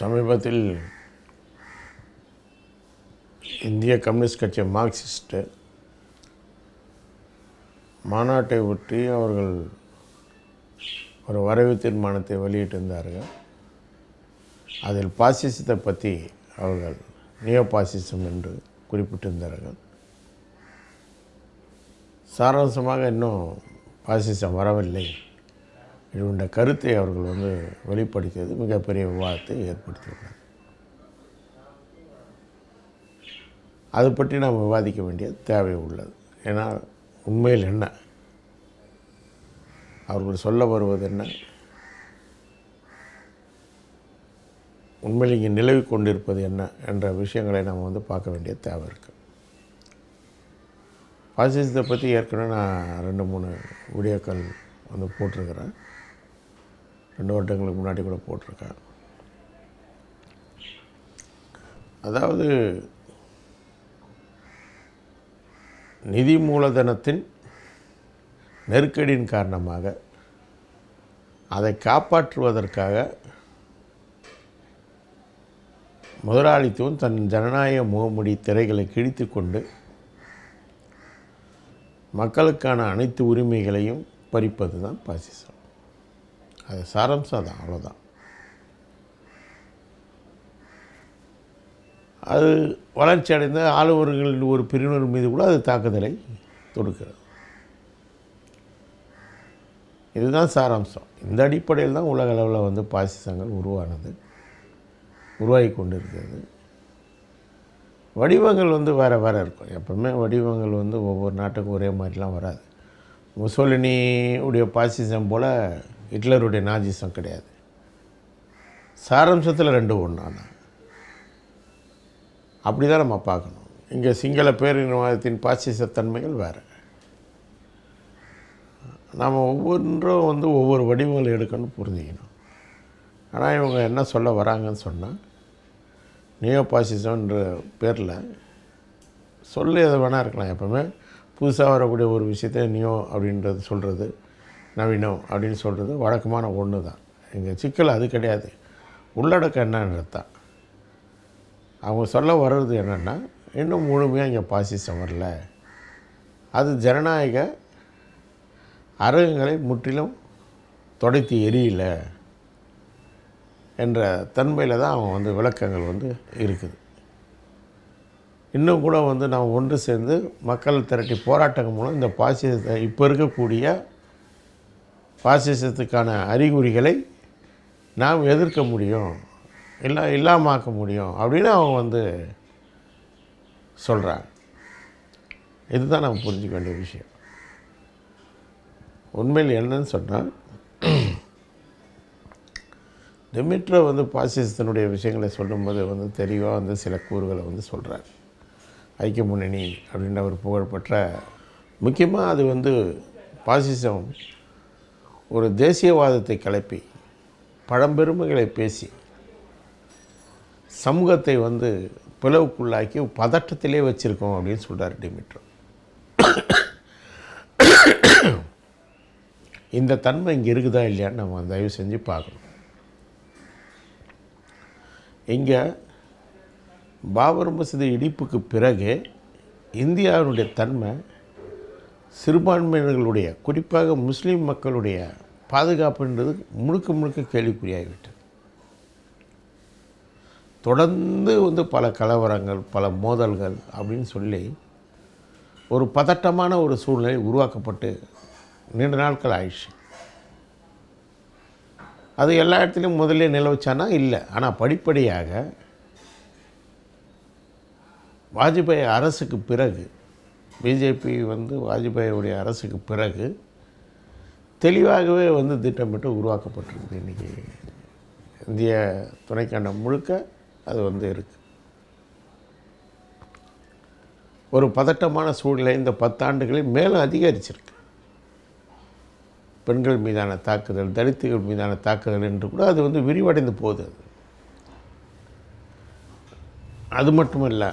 சமீபத்தில் இந்திய கம்யூனிஸ்ட் கட்சி மார்க்சிஸ்ட்டு மாநாட்டை ஒட்டி அவர்கள் ஒரு வரைவு தீர்மானத்தை வெளியிட்டிருந்தார்கள். அதில் பாசிசத்தை பற்றி அவர்கள் நியோ பாசிசம் என்று குறிப்பிட்டிருந்தார்கள். சாராம்சமாக இன்னும் பாசிசம் வரவில்லை. இவருடைய கருத்தை அவர்கள் வந்து வெளிப்படுத்தியது மிகப்பெரிய விவாதத்தை ஏற்படுத்தியுள்ளது அது பற்றி நாம் விவாதிக்க வேண்டிய தேவை உள்ளது. ஏன்னா உண்மையில் என்ன? அவர்கள் சொல்ல வருவது என்ன? உண்மையில் இங்கே நிலவி கொண்டிருப்பது என்ன என்ற விஷயங்களை நாம் வந்து பார்க்க வேண்டிய தேவை இருக்குது பாசிசத்தை பற்றி ஏற்கனவே நான் ரெண்டு மூணு வீடியோக்கள் வந்து போட்டிருக்கிறேன். ரெண்டு வருடங்களுக்கு முன்னாடி கூட போட்டிருக்கேன் அதாவது நிதி மூலதனத்தின் நெருக்கடியின் காரணமாக அதை காப்பாற்றுவதற்காக முதலாளித்துவம் தன் ஜனநாயக முகமுடி திரைகளை கிழித்து கொண்டு மக்களுக்கான அனைத்து உரிமைகளையும் பறிப்பது தான் பாசிசம். அது சாரம்சம் தான் அவ்வளோதான் அது வளர்ச்சி அடைந்த ஆளுவர்களின் ஒரு பிரிவினர் மீது கூட அது தாக்குதலை தொடுக்கிறது. இதுதான் சாராம்சம். இந்த அடிப்படையில் தான் உலக அளவில் வந்து பாசிசங்கள் உருவானது உருவாகி கொண்டு இருக்கிறது வடிவங்கள் வந்து வேறு வேறு இருக்கும். எப்பவுமே வடிவங்கள் வந்து ஒவ்வொரு நாட்டுக்கும் ஒரே மாதிரிலாம் வராது. முசோலினி உடைய பாசிசம் போல் ஹிட்லருடைய நாஜிசம் கிடையாது. சாரம்சத்தில் ரெண்டு ஒன்றானா அப்படி தான் நம்ம பார்க்கணும். இங்கே சிங்கள பேரினவாதத்தின் பாசிசத்தன்மைகள் வேறு. நாம் ஒவ்வொன்றும் வந்து ஒவ்வொரு வடிவங்கள் எடுக்கணும்னு புரிஞ்சுக்கணும். ஆனால் இவங்க என்ன சொல்ல வராங்கன்னு சொன்னால் நியோ பாசிசம்ன்ற பேரில் சொல்ல எது வேணால் இருக்கலாம் எப்போவுமே. புதுசாக வரக்கூடிய ஒரு விஷயத்த நியோ அப்படின்றது சொல்கிறது நவீனம் அப்படின்னு சொல்கிறது வழக்கமான ஒன்று தான் எங்கள் சிக்கல் அது கிடையாது. உள்ளடக்கம் என்னன்றது தான். அவங்க சொல்ல வர்றது என்னென்னா இன்னும் முழுமையாக இங்கே பாசிசம் வரல. அது ஜனநாயக அரங்குகளை முற்றிலும் தொடைத்து எரியல என்ற தன்மையில் தான் அவங்க வந்து விளக்கங்கள் வந்து இருக்குது. இன்னும் கூட வந்து நாம் ஒன்று சேர்ந்து மக்கள் திரட்டி போராட்டங்கள் மூலம் இந்த பாசிசத்தை இப்போ இருக்கக்கூடிய பாசிசத்துக்கான அறிகுறிகளை நாம் எதிர்க்க முடியும் இல்லை இல்லாமாக்க முடியும் அப்படின்னு அவங்க வந்து சொல்கிறாங்க இதுதான் நம்ம புரிஞ்சுக்க வேண்டிய விஷயம். உண்மையில் என்னன்னு சொன்னால் டெமிட்ரோ வந்து பாசிசத்தினுடைய விஷயங்களை சொல்லும்போது வந்து தெளிவாக வந்து சில கூறுகளை வந்து சொல்கிறார் ஐக்கிய முன்னணி அப்படின்ற ஒரு புகழ்பெற்ற முக்கியமாக அது வந்து பாசிசம் ஒரு தேசியவாதத்தை கிளப்பி பழம்பெருமைகளை பேசி சமூகத்தை வந்து பிளவுக்குள்ளாக்கி பதட்டத்திலே வச்சுருக்கோம் அப்படின்னு சொல்கிறார் டிமிட்ரோ. இந்த தன்மை இங்கே இருக்குதா இல்லையான்னு நம்ம தயவு செஞ்சு பார்க்கணும். இங்கே பாபர் மசூதி இடிப்புக்கு பிறகு இந்தியாவினுடைய தன்மை சிறுபான்மையினர்களுடைய குறிப்பாக முஸ்லீம் மக்களுடைய பாதுகாப்புன்றது முழுக்க முழுக்க கேள்விக்குறியாகிவிட்டது. தொடர்ந்து வந்து பல கலவரங்கள் பல மோதல்கள் அப்படின்னு சொல்லி ஒரு பதட்டமான ஒரு சூழ்நிலை உருவாக்கப்பட்டு நீண்ட நாட்கள் ஆயிடுச்சு. அது எல்லா இடத்துலையும் முதல்ல நிலவச்சானா இல்லை. ஆனால் படிப்படியாக வாஜ்பாய் அரசுக்கு பிறகு பிஜேபி வந்து வாஜ்பாயுடைய அரசுக்கு பிறகு தெளிவாகவே வந்து திட்டமிட்டு உருவாக்கப்பட்டிருக்குது இன்றைக்கி இந்திய துணைக்கண்டம் முழுக்க அது வந்து இருக்குது ஒரு பதட்டமான சூழ்நிலை இந்த பத்தாண்டுகளில் மேலும் அதிகரிச்சிருக்கு. பெண்கள் மீதான தாக்குதல் தலித்துகள் மீதான தாக்குதல் என்று கூட அது வந்து விரிவடைந்து போகுது அது. அது மட்டுமல்ல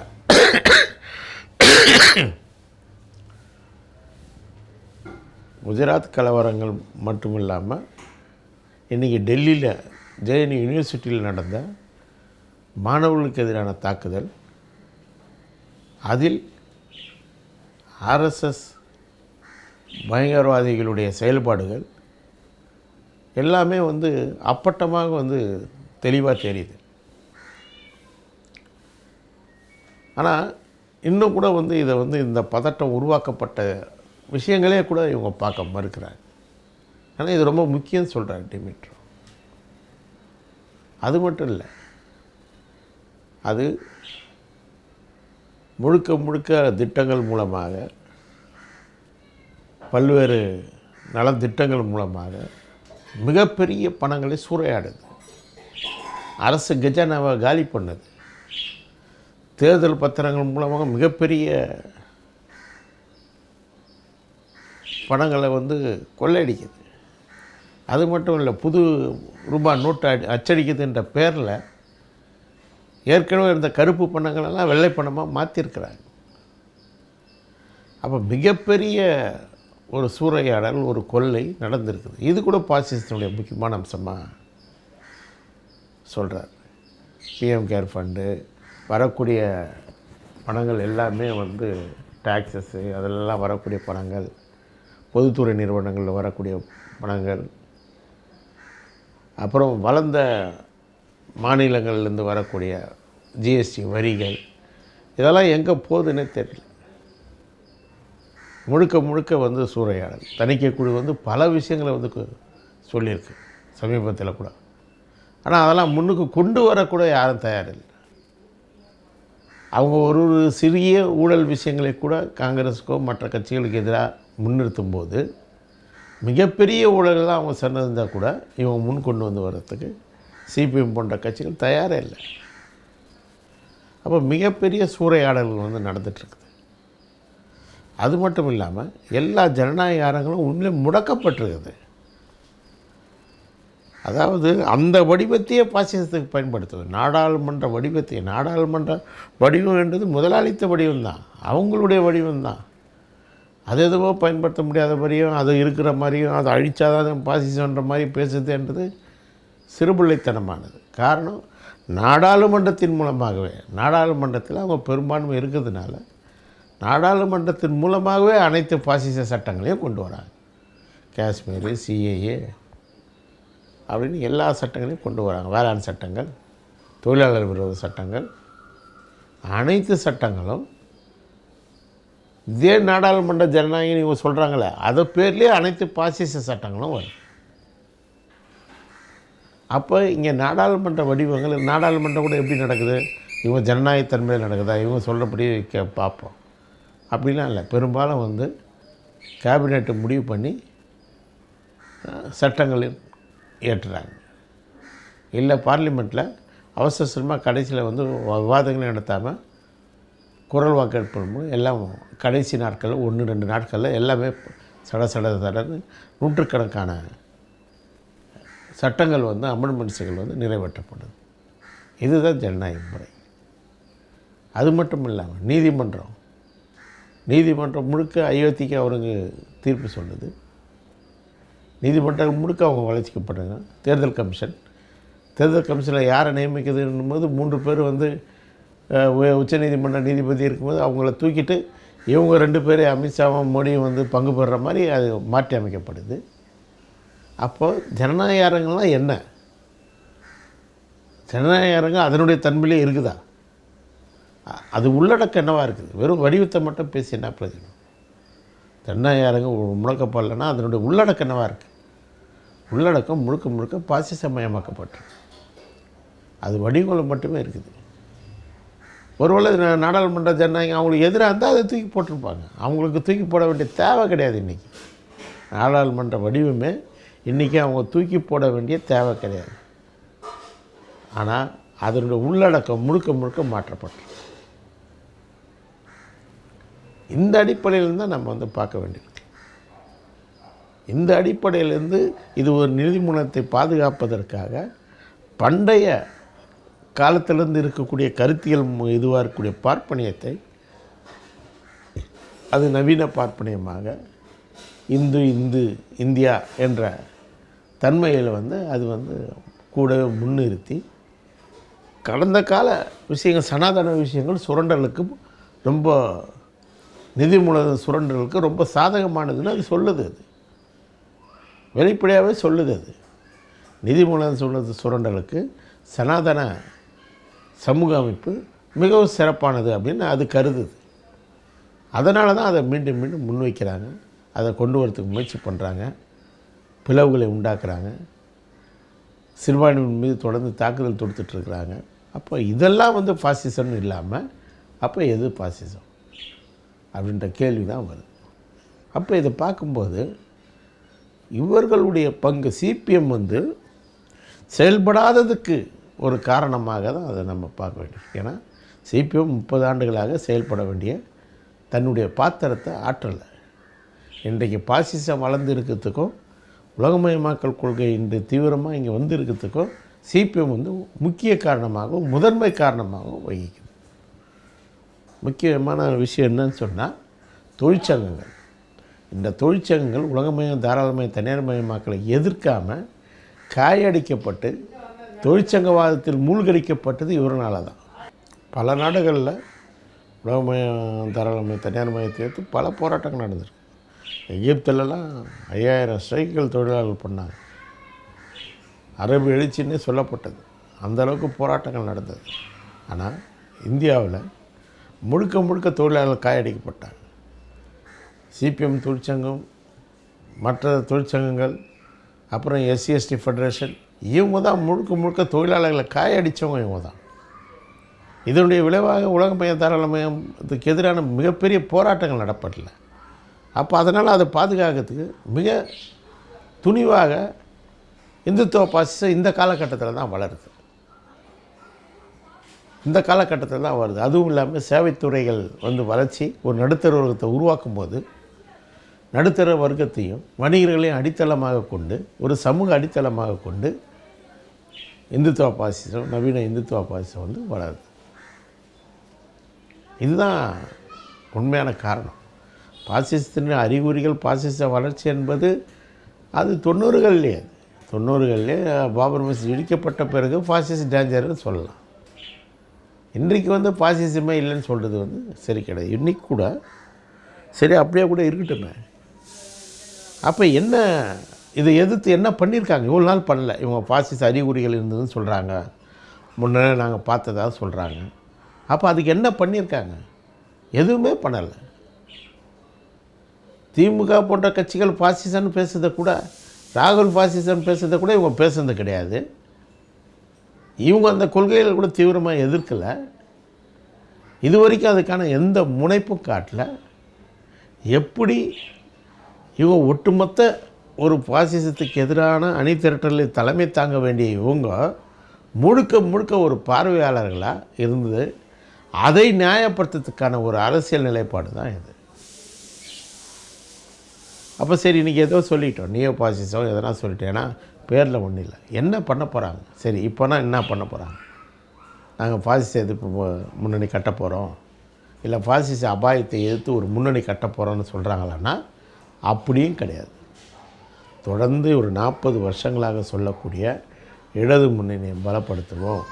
குஜராத் கலவரங்கள் மட்டும் இல்லாமல் இன்றைக்கி டெல்லியில் ஜெயனி யூனிவர்சிட்டியில் நடந்த மாணவர்களுக்கு எதிரான தாக்குதல் அதில் ஆர்எஸ்எஸ் பயங்கரவாதிகளுடைய செயல்பாடுகள் எல்லாமே வந்து அப்பட்டமாக வந்து தெளிவாக தெரியுது. ஆனால் இன்னும் கூட வந்து இதை வந்து இந்த பதட்டம் உருவாக்கப்பட்ட விஷயங்களே கூட இவங்க பார்க்க மறுக்கிறாங்க. ஆனால் இது ரொம்ப முக்கியம் சொல்கிறார் டிமிட்ரோ. அது மட்டும் இல்லை அது முழுக்க முழுக்க திட்டங்கள் மூலமாக பல்வேறு நலத்திட்டங்கள் மூலமாக மிகப்பெரிய பணங்களை சூறையாடுது. அரசு கஜானாவை காலி பண்ணுது. தேர்தல் பத்திரங்கள் மூலமாக மிகப்பெரிய பணங்களை வந்து கொள்ளையடிக்குது. அது மட்டும் இல்லை புது ரூபாய் நோட்டு அடி அச்சடிக்குதுன்ற பேரில் ஏற்கனவே இருந்த கருப்பு பணங்களெல்லாம் வெள்ளை பணமாக மாற்றிருக்கிறாங்க அப்போ மிகப்பெரிய ஒரு சூறையாடல் ஒரு கொள்ளை நடந்திருக்குது. இது கூட பாசிசத்தினுடைய முக்கியமான அம்சமாக சொல்கிறார் பிஎம் கேர் ஃபண்டு வரக்கூடிய பணங்கள் எல்லாமே வந்து டாக்ஸஸ்ஸு அதெல்லாம் வரக்கூடிய பணங்கள் பொதுத்துறை நிறுவனங்களில் வரக்கூடிய பணங்கள் அப்புறம் வளர்ந்த மாநிலங்கள்லேருந்து வரக்கூடிய ஜிஎஸ்டி வரிகள் இதெல்லாம் எங்கே போகுதுன்னே தெரியல. முழுக்க முழுக்க வந்து சூறையாடல். தணிக்கை குழு வந்து பல விஷயங்களை வந்து சொல்லியிருக்கு சமீபத்தில் கூட. ஆனால் அதெல்லாம் முன்னுக்கு கொண்டு வரக்கூட யாரும் தயாரில்லை. அவங்க ஒரு ஒரு சிறிய ஊழல் விஷயங்களை கூட காங்கிரஸுக்கோ மற்ற கட்சிகளுக்கு எதிராக முன்னிறுத்தும் போது மிகப்பெரிய ஊழல்லாம் அவங்க சொன்னதுந்தால் கூட இவங்க முன் கொண்டு வந்து வர்றதுக்கு சிபிஎம் போன்ற கட்சிகள் தயாரே இல்லை. அப்போ மிகப்பெரிய சூறையாடல்கள் வந்து நடந்துகிட்ருக்குது. அது மட்டும் இல்லாமல் எல்லா ஜனநாயக அரங்களும் உண்மையிலே முடக்கப்பட்டிருக்குது. அதாவது அந்த வடிவத்தையே பாசிசத்துக்கு பயன்படுத்துவது நாடாளுமன்ற வடிவத்தை நாடாளுமன்ற வடிவம் என்றது முதலாளித்த வடிவம்தான் அவங்களுடைய வடிவம்தான். அது எதுவோ பயன்படுத்த முடியாத மாதிரியும் அது இருக்கிற மாதிரியும் அதை அழிச்சாதான் பாசிசன்ற மாதிரி பேசுதுன்றது சிறுபிள்ளைத்தனமானது. காரணம் நாடாளுமன்றத்தின் மூலமாகவே நாடாளுமன்றத்தில் அவங்க பெரும்பான்மை இருக்கிறதுனால நாடாளுமன்றத்தின் மூலமாகவே அனைத்து பாசிச சட்டங்களையும் கொண்டு வராங்க. காஷ்மீர் சிஏஏ அப்படின்னு எல்லா சட்டங்களையும் கொண்டு வராங்க. வேளாண் சட்டங்கள் தொழிலாளர் விரோத சட்டங்கள் அனைத்து சட்டங்களும் இதே நாடாளுமன்ற ஜனநாயகம் இவங்க சொல்கிறாங்களே அதை பேர்லேயே அனைத்து பாசிச சட்டங்களும் வரும். அப்போ இங்கே நாடாளுமன்ற வடிவங்கள் நாடாளுமன்றம் கூட எப்படி நடக்குது? இவங்க ஜனநாயகத்தன்மையில் நடக்குதா? இவங்க சொல்கிறபடி கே பார்ப்போம். அப்படிலாம் இல்லை. பெரும்பாலும் வந்து கேபினெட்டு முடிவு பண்ணி சட்டங்களில் ஏற்றுறாங்க. இல்லை பார்லிமெண்ட்டில் அவசரமாக கடைசியில் வந்து விவாதங்களும் நடத்தாமல் குரல் வாக்கெடுப்பு மூலம் எல்லாம் கடைசி நாட்களில் ஒன்று ரெண்டு நாட்களில் எல்லாமே சட சட சடன்னு நூற்றுக்கணக்கான சட்டங்கள் வந்து அமெண்ட்மெண்ட்ஸுகள் வந்து நிறைவேற்றப்படுது. இதுதான் ஜனநாயக முறை. அது மட்டும் இல்லாமல் நீதிமன்றம். நீதிமன்றம் முழுக்க அயோத்திக்கு அவருங்க தீர்ப்பு சொல்லுது. நீதிமன்றம் முழுக்க அவங்க வளர்ச்சிக்கப்படுறாங்க தேர்தல் கமிஷன். தேர்தல் கமிஷனில் யாரை நியமிக்கிறதுன்னும் போது மூன்று பேர் வந்து உச்சநீதிமன்ற நீதிபதி இருக்கும்போது அவங்கள தூக்கிட்டு இவங்க ரெண்டு பேரும் அமித்ஷாவும் மோடியும் வந்து பங்கு பெறுற மாதிரி அது மாற்றி அமைக்கப்படுது. அப்போது ஜனநாயக அரங்கெல்லாம் என்ன? ஜனநாயக அரங்கம் அதனுடைய தன்மையிலே இருக்குதா? அது உள்ளடக்கம் என்னவாக இருக்குது? வெறும் வடிவத்தை மட்டும் பேசி என்ன பிரயோஜனம்? ஜனநாயக அரங்கம் முழக்கப்படலைன்னா அதனுடைய உள்ளடக்கம் என்னவாக இருக்குது உள்ளடக்கம் முழுக்க முழுக்க பாசிசமயமாக்கப்பட்டிருக்கு. அது வடிவங்கள் மட்டுமே இருக்குது. ஒருவேளை நாடாளுமன்ற ஜனநாயகம் அவங்களுக்கு எதிராக இருந்தால் அதை தூக்கி போட்டிருப்பாங்க. அவங்களுக்கு தூக்கி போட வேண்டிய தேவை கிடையாது இன்றைக்கி நாடாளுமன்ற வடிவமே இன்றைக்கி அவங்க தூக்கி போட வேண்டிய தேவை கிடையாது. ஆனால் அதனுடைய உள்ளடக்கம் முழுக்க முழுக்க மாற்றப்பட்டு. இந்த அடிப்படையிலேருந்து தான் நம்ம வந்து பார்க்க வேண்டியிருக்கு இந்த அடிப்படையிலேருந்து இது ஒரு நிதிமூலத்தை பாதுகாப்பதற்காக பண்டைய காலத்திலிருந்து இருக்கக்கூடிய கருத்தியல் இதுவாக இருக்கக்கூடிய பார்ப்பனியத்தை அது நவீன பார்ப்பனியமாக இந்து இந்து இந்தியா என்ற தன்மையில் வந்து அது வந்து கூட முன்னிறுத்தி கடந்த கால விஷயங்கள் சனாதன விஷயங்கள் சுரண்டலுக்கு ரொம்ப நிதி மூலம் சுரண்டலுக்கு ரொம்ப சாதகமானதுன்னு அது சொல்லுது அது. வெளிப்படையாகவே சொல்லுது அது. நிதி மூலம் சொல்லுது சுரண்டலுக்கு சனாதன சமூக அமைப்பு மிகவும் சிறப்பானது அப்படின்னு அது கருதுது. அதனால தான் அதை மீண்டும் மீண்டும் முன்வைக்கிறாங்க. அதை கொண்டு வரத்துக்கு முயற்சி பண்ணுறாங்க பிளவுகளை உண்டாக்குறாங்க. சிறுபான்மையின் மீது தொடர்ந்து தாக்குதல் தொடுத்துட்ருக்குறாங்க அப்போ இதெல்லாம் வந்து ஃபாசிசம்னு இல்லாமல் அப்போ எது ஃபாசிசம் அப்படின்ற கேள்வி தான் வருது. அப்போ இதை பார்க்கும்போது இவர்களுடைய பங்கு சிபிஎம் வந்து செயல்படாததுக்கு ஒரு காரணமாக தான் அதை நம்ம பார்க்க வேண்டியது ஏன்னா சிபிஎம் முப்பது ஆண்டுகளாக செயல்பட வேண்டிய தன்னுடைய பாத்திரத்தை ஆற்றலை. இன்றைக்கு பாசிசம் வளர்ந்து இருக்கிறதுக்கும் உலகமயமாக்கல் கொள்கை இன்று தீவிரமாக இங்கே வந்து இருக்கிறதுக்கும் சிபிஎம் வந்து முக்கிய காரணமாகவும் முதன்மை காரணமாகவும் வகிக்குது. முக்கியமான விஷயம் என்னன்னு சொன்னால் தொழிற்சங்கங்கள். இந்த தொழிற்சங்கங்கள் உலகமயம் தாராளமய தனியார்மயமாக்கலை எதிர்க்காமல் காயடிக்கப்பட்டு தொழிற்சங்கவாதத்தில் மூழ்கடிக்கப்பட்டது இவரனால தான் பல நாடுகளில் உலகமயம் தாராளமய தனியார் மையத்தை எடுத்து பல போராட்டங்கள் நடந்திருக்கு. எகிப்திலலாம் ஐயாயிரம் ஸ்ட்ரைக்குகள் தொழிலாளர்கள் பண்ணாங்க. அரபு எழுச்சின்னே சொல்லப்பட்டது. அந்த அளவுக்கு போராட்டங்கள் நடந்தது. ஆனால் இந்தியாவில் முழுக்க முழுக்க தொழிலாளர்கள் காயடிக்கப்பட்டாங்க. சிபிஎம் தொழிற்சங்கம் மற்ற தொழிற்சங்கங்கள் அப்புறம் எஸ்சி எஸ்டி ஃபெடரேஷன் இவங்க தான் முழுக்க முழுக்க தொழிலாளர்களை காயடித்தவங்க இவங்க தான் இதனுடைய விளைவாக உலக மைய தாராளமயத்துக்கு எதிரான மிகப்பெரிய போராட்டங்கள் நடப்படல. அப்போ அதனால் அதை பாதுகாக்கிறதுக்கு மிக துணிவாக இந்துத்துவ பாசிசம் இந்த காலகட்டத்தில் தான் வளருது. இந்த காலகட்டத்தில் தான் வருது. அதுவும் இல்லாமல் சேவைத்துறைகள் வந்து வளர்ச்சி ஒரு நடுத்தர உருவாக்கும் போது நடுத்தர வர்க்கத்தையும் வணிகர்களையும் அடித்தளமாக கொண்டு ஒரு சமூக அடித்தளமாக கொண்டு இந்துத்துவ பாசிசம் நவீன இந்துத்துவ பாசிசம் வந்து வளருது. இதுதான் உண்மையான காரணம். பாசிசத்தின் அறிகுறிகள் பாசிச வளர்ச்சி என்பது அது தொண்ணூறுகள்லேயே தொண்ணூறுகள்லேயே பாபர் மசூதி இடிக்கப்பட்ட பிறகு பாசிச டேஞ்சர்னு சொல்லலாம். இன்றைக்கு வந்து பாசிசமே இல்லைன்னு சொல்கிறது வந்து சரி கிடையாது. இன்றைக்கி கூட சரி அப்படியே கூட இருக்கட்டுமே. அப்போ என்ன இதை எதிர்த்து என்ன பண்ணியிருக்காங்க இவ்வளோ நாள் பண்ணல. இவங்க பாசிச அறிகுறிகள் இருந்ததுன்னு சொல்கிறாங்க முன்னே நாங்கள் பார்த்ததாக சொல்கிறாங்க அப்போ அதுக்கு என்ன பண்ணியிருக்காங்க எதுவுமே பண்ணலை. திமுக போன்ற கட்சிகள் பாசிசன்னு பேசுறதை கூட ராகுல் பாசிசன் பேசுறதை கூட இவங்க பேசுனது கிடையாது. இவங்க அந்த கொள்கைகளை கூட தீவிரமாக எதிர்க்கலை. இது வரைக்கும் அதுக்கான எந்த முனைப்பும் காட்டல. எப்படி இவங்க ஒட்டுமொத்த ஒரு பாசிசத்துக்கு எதிரான அணி திரட்டலை தலைமை தாங்க வேண்டிய இவங்க முழுக்க முழுக்க ஒரு பார்வையாளர்களாக இருந்து அதை நியாயப்படுத்துறதுக்கான ஒரு அரசியல் நிலைப்பாடு தான் இது. அப்போ சரி இன்றைக்கி ஏதோ சொல்லிட்டோம். நியோ பாசிசம் எதனா சொல்லிட்டேன்னா பேரில் ஒன்றும் இல்லை. என்ன பண்ண போகிறாங்க சரி இப்போனா என்ன பண்ண போகிறாங்க நாங்கள் பாசிச எதிர்ப்பு முன்னணி கட்ட போகிறோம் இல்லை பாசிச அபாயத்தை எதிர்த்து ஒரு முன்னணி கட்ட போகிறோன்னு சொல்கிறாங்களான்னா அப்படியும் கிடையாது. தொடர்ந்து ஒரு நாற்பது வருஷங்களாக சொல்லக்கூடிய இடது முன்னணியை பலப்படுத்துவோம்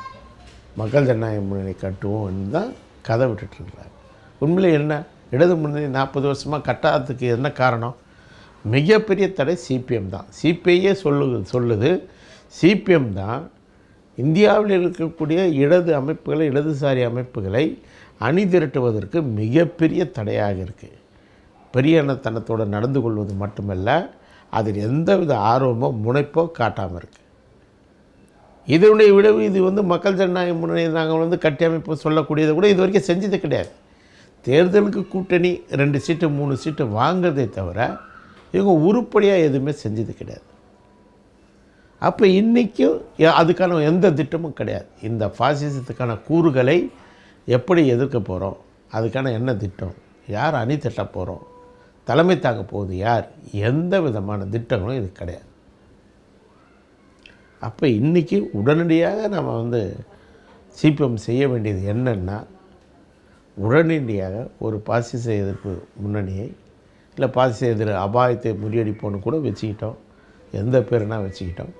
மக்கள் ஜனநாயக முன்னணி கட்டுவோம் தான் கதை விட்டுட்ருக்குறாங்க உண்மையிலே என்ன? இடது முன்னணி நாற்பது வருஷமாக கட்டாததுக்கு என்ன காரணம்? மிகப்பெரிய தடை சிபிஎம் தான். சிபிஐயே சொல்லுது சொல்லுது. சிபிஎம் தான் இந்தியாவில் இருக்கக்கூடிய இடது அமைப்புகளை இடதுசாரி அமைப்புகளை அணி திரட்டுவதற்கு மிகப்பெரிய தடையாக இருக்குது பெரியனத்தனத்தோடு நடந்து கொள்வது மட்டுமல்ல அதில் எந்தவித ஆர்வமோ முனைப்போ காட்டாமல் இருக்குது இதனுடைய விளைவு இது வந்து மக்கள் ஜனநாயக முன்னணி நாங்கள் வந்து கட்டியமைப்பு சொல்லக்கூடியதை கூட இது வரைக்கும் செஞ்சது கிடையாது. தேர்தலுக்கு கூட்டணி ரெண்டு சீட்டு மூணு சீட்டு வாங்குறதே தவிர இவங்க உருப்படியாக எதுவுமே செஞ்சது கிடையாது. அப்போ இன்றைக்கும் அதுக்கான எந்த திட்டமும் கிடையாது. இந்த பாசிசத்துக்கான கூறுகளை எப்படி எதிர்க்க போகிறோம் அதுக்கான என்ன திட்டம் யார் அணி திட்ட போகிறோம் தலைமை தாங்க போகுது யார்? எந்த விதமான திட்டங்களும் இது கிடையாது. அப்போ இன்றைக்கி உடனடியாக நம்ம வந்து சிபிஎம் செய்ய வேண்டியது என்னென்னா உடனடியாக ஒரு பாசிச எதிர்ப்பு முன்னணியை இல்லை பாசிச எதிர் அபாயத்தை முறியடிப்போன்னு கூட வச்சுக்கிட்டோம். எந்த பேருனா வச்சுக்கிட்டோம்.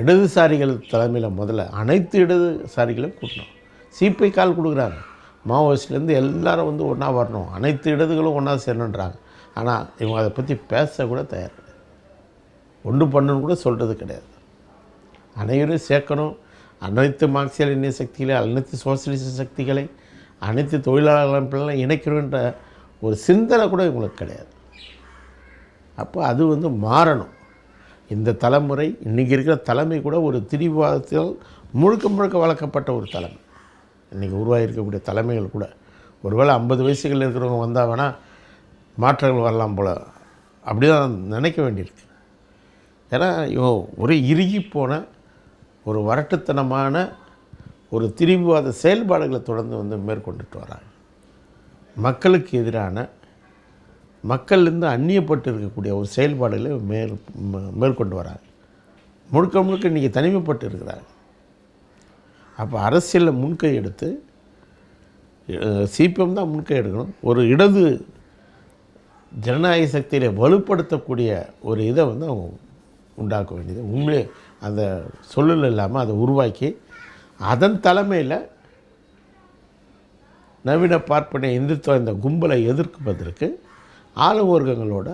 இடதுசாரிகள் தலைமையில் முதல்ல அனைத்து இடதுசாரிகளையும் கூட்டணும். சிபிஐ கால் கொடுக்குறாங்க. மாவோயிஸ்ட்லேருந்து எல்லாரும் வந்து ஒன்றா வரணும். அனைத்து இடதுகளும் ஒன்றா சேரணுன்றாங்க. ஆனால் இவங்க அதை பற்றி பேசக்கூட தயார் ஒன்று பண்ணணும்னு கூட சொல்கிறது கிடையாது. அனைவரும் சேர்க்கணும். அனைத்து மார்க்சியல் இந்திய சக்திகளை அனைத்து சோசியலிச சக்திகளை அனைத்து தொழிலாளர் அமைப்புலாம் இணைக்கணுன்ற ஒரு சிந்தனை கூட இவங்களுக்கு கிடையாது. அப்போ அது வந்து மாறணும். இந்த தலைமுறை இன்றைக்கி இருக்கிற தலைமை கூட ஒரு திரிவாதத்தில் முழுக்க முழுக்க வளர்க்கப்பட்ட ஒரு தலைமை. இன்றைக்கி உருவாகிருக்கக்கூடிய தலைமைகள் கூட. ஒருவேளை ஐம்பது வயசுகளில் இருக்கிறவங்க வந்தால் வேணால் மாற்றங்கள் வரலாம் போல். அப்படி தான் நினைக்க வேண்டியிருக்கு. ஏன்னா இவன் ஒரு இறுகி போன ஒரு வரட்டுத்தனமான ஒரு திரிவுவாத செயல்பாடுகளை தொடர்ந்து வந்து மேற்கொண்டுட்டு வராங்க. மக்களுக்கு எதிரான மக்கள்லேருந்து அந்நியப்பட்டு இருக்கக்கூடிய ஒரு செயல்பாடுகளை மேற் மேற்கொண்டு வராங்க. முழுக்க முழுக்க இன்றைக்கி தனிமைப்பட்டு இருக்கிறாங்க. அப்போ அரசியலில் முன்கை எடுத்து சிபிஎம் தான் முன்கை எடுக்கணும். ஒரு இடது ஜனநாயக சக்தியை வலுப்படுத்தக்கூடிய ஒரு இதை வந்து அவங்க உண்டாக்க வேண்டியது. உண்மையே அந்த சொல்லல் இல்லாமல் அதை உருவாக்கி அதன் தலைமையில் நவீன பார்ப்பனை இந்துத்துவ இந்த கும்பலை எதிர்ப்பதற்கு ஆளும் வர்க்கங்களோட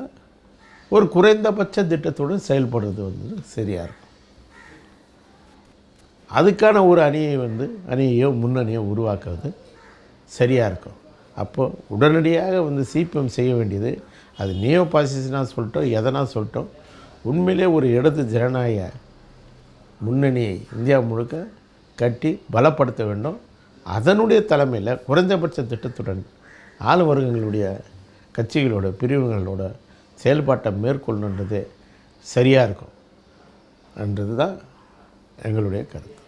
ஒரு குறைந்தபட்ச திட்டத்துடன் செயல்படுறது வந்து சரியாக இருக்கும். அதுக்கான ஒரு அணியை வந்து அணியையோ முன்னணியோ உருவாக்குவது சரியாக இருக்கும். அப்போது உடனடியாக வந்து சிபிஎம் செய்ய வேண்டியது அது நியோ பாசிஸ்னா சொல்லிட்டோம் எதனா சொல்லிட்டோம் உண்மையிலே ஒரு இடது ஜனநாயக முன்னணியை இந்தியா முழுக்க கட்டி பலப்படுத்த வேண்டும். அதனுடைய தலைமையில் குறைந்தபட்ச திட்டத்துடன் ஆளும் கட்சிகளோட பிரிவுகளோட செயல்பாட்டை மேற்கொள்ளணுன்றது சரியாக இருக்கும். என்றது தான் எங்களுடைய கருத்து.